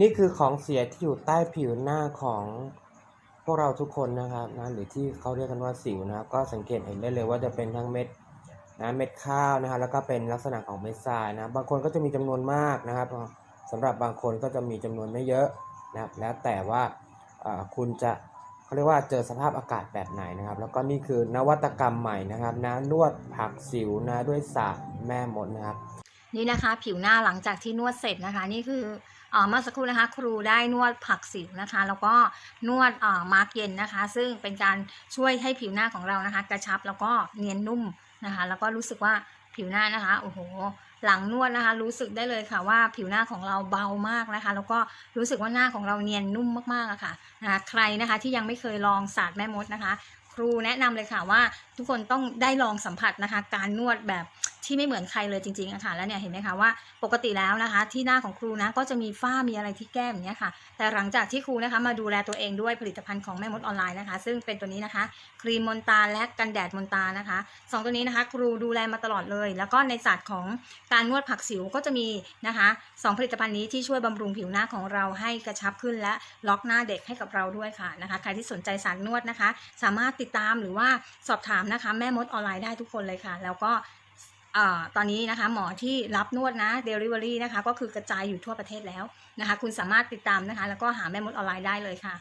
นี่คือของเสียที่อยู่ใต้ผิวหน้าของพวกเราทุกคนนะครับนะหรือที่เขาเรียกกันว่าสิวนะครับ ก็สังเกตเห็นได้เลยว่าจะเป็นทั้งเม็ดนะเม็ดข้าวนะครับแล้วก็เป็นลักษณะของเม็ดทรายนะบางคนก็จะมีจำนวนมากนะครับสำหรับบางคนก็จะมีจำนวนไม่เยอะนะครับ แล้วแต่ว่าคุณจะเขาเรียกว่าเจอสภาพอากาศแบบไหนนะครับ แล้วก็นี่คือนวัตกรรมใหม่นะครับนะนวดผักสิวนะด้วยศาสตร์แม่มดนะครับ นี่นะคะ ผิวหน้าหลังจากที่นวดเสร็จนะคะ นี่คือ เมื่อสักครู่นะคะ ครูได้นวดผักสิวนะคะ แล้วก็นวดมาร์กเย็นนะคะ ซึ่งเป็นการช่วยให้ผิวหน้าของเรานะคะ กระชับแล้วก็เนียนนุ่มนะคะ แล้วก็รู้สึกว่าผิวหน้านะคะโอ้โหหลังนวดนะคะ รู้สึกได้เลยค่ะว่าผิวหน้าของเราเบามากนะคะ แล้วก็รู้สึกว่าหน้าของเราเนียนนุ่มมากๆอะค่ะนะคะใครนะคะที่ยังไม่เคยลองศาสตร์แม่มดนะคะ ครูแนะนำเลยค่ะว่าทุกคนต้องได้ลองสัมผัสนะคะ การนวดแบบ ที่ไม่เหมือนใครเลยจริงๆอะค่ะแล้วเนี่ยเห็นไหมคะว่าปกติแล้วนะคะ ที่หน้าของครูนะก็จะมีฝ้ามีอะไรที่แก้มอย่างเงี้ยค่ะ แต่หลังจากที่ครูนะคะมาดูแลตัวเองด้วยผลิตภัณฑ์ของแม่มดออนไลน์นะคะ ซึ่งเป็นตัวนี้นะคะ ครีมมนตาและกันแดดมนตานะคะสองตัวนี้นะคะ ครูดูแลมาตลอดเลย แล้วก็ในศาสตร์ของการนวดผักสิวก็จะมีนะคะสองผลิตภัณฑ์นี้ที่ช่วยบำรุงผิวหน้าของเราให้กระชับขึ้นและล็อกหน้าเด็กให้กับเราด้วยค่ะนะคะใครที่สนใจศาสตร์นวดนะคะ สามารถติดตามหรือว่าสอบถามนะคะ แม่มดออนไลน์ได้ทุกคนเลยค่ะ แล้วก็ ตอนนี้นะคะหมอที่รับนวดนะ Delivery นะคะก็คือกระจายอยู่ทั่วประเทศแล้วนะคะ คุณสามารถติดตามนะคะ แล้วก็หาแม่มดออนไลน์ได้เลยค่ะ